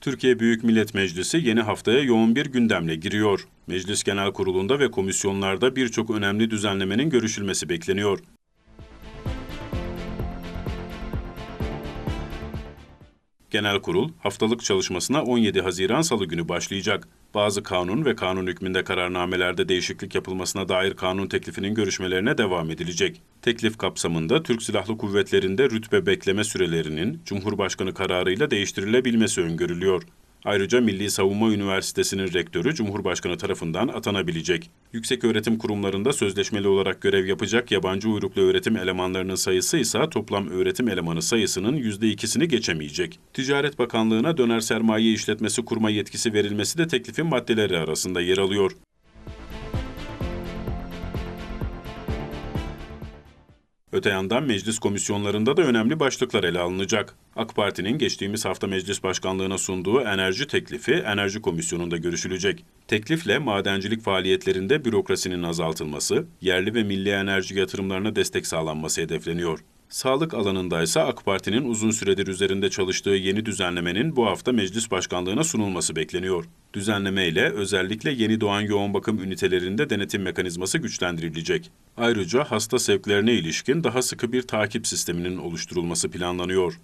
Türkiye Büyük Millet Meclisi yeni haftaya yoğun bir gündemle giriyor. Meclis Genel Kurulu'nda ve komisyonlarda birçok önemli düzenlemenin görüşülmesi bekleniyor. Genel Kurul haftalık çalışmasına 17 Haziran Salı günü başlayacak. Bazı kanun ve kanun hükmünde kararnamelerde değişiklik yapılmasına dair kanun teklifinin görüşmelerine devam edilecek. Teklif kapsamında Türk Silahlı Kuvvetleri'nde rütbe bekleme sürelerinin Cumhurbaşkanı kararıyla değiştirilebilmesi öngörülüyor. Ayrıca Milli Savunma Üniversitesi'nin rektörü Cumhurbaşkanı tarafından atanabilecek. Yükseköğretim kurumlarında sözleşmeli olarak görev yapacak yabancı uyruklu öğretim elemanlarının sayısı ise toplam öğretim elemanı sayısının %2'sini geçemeyecek. Ticaret Bakanlığı'na döner sermaye işletmesi kurma yetkisi verilmesi de teklifin maddeleri arasında yer alıyor. Öte yandan meclis komisyonlarında da önemli başlıklar ele alınacak. AK Parti'nin geçtiğimiz hafta meclis başkanlığına sunduğu enerji teklifi Enerji Komisyonu'nda görüşülecek. Teklifle madencilik faaliyetlerinde bürokrasinin azaltılması, yerli ve milli enerji yatırımlarına destek sağlanması hedefleniyor. Sağlık alanında ise AK Parti'nin uzun süredir üzerinde çalıştığı yeni düzenlemenin bu hafta meclis başkanlığına sunulması bekleniyor. Düzenleme ile özellikle yeni doğan yoğun bakım ünitelerinde denetim mekanizması güçlendirilecek. Ayrıca hasta sevklerine ilişkin daha sıkı bir takip sisteminin oluşturulması planlanıyor.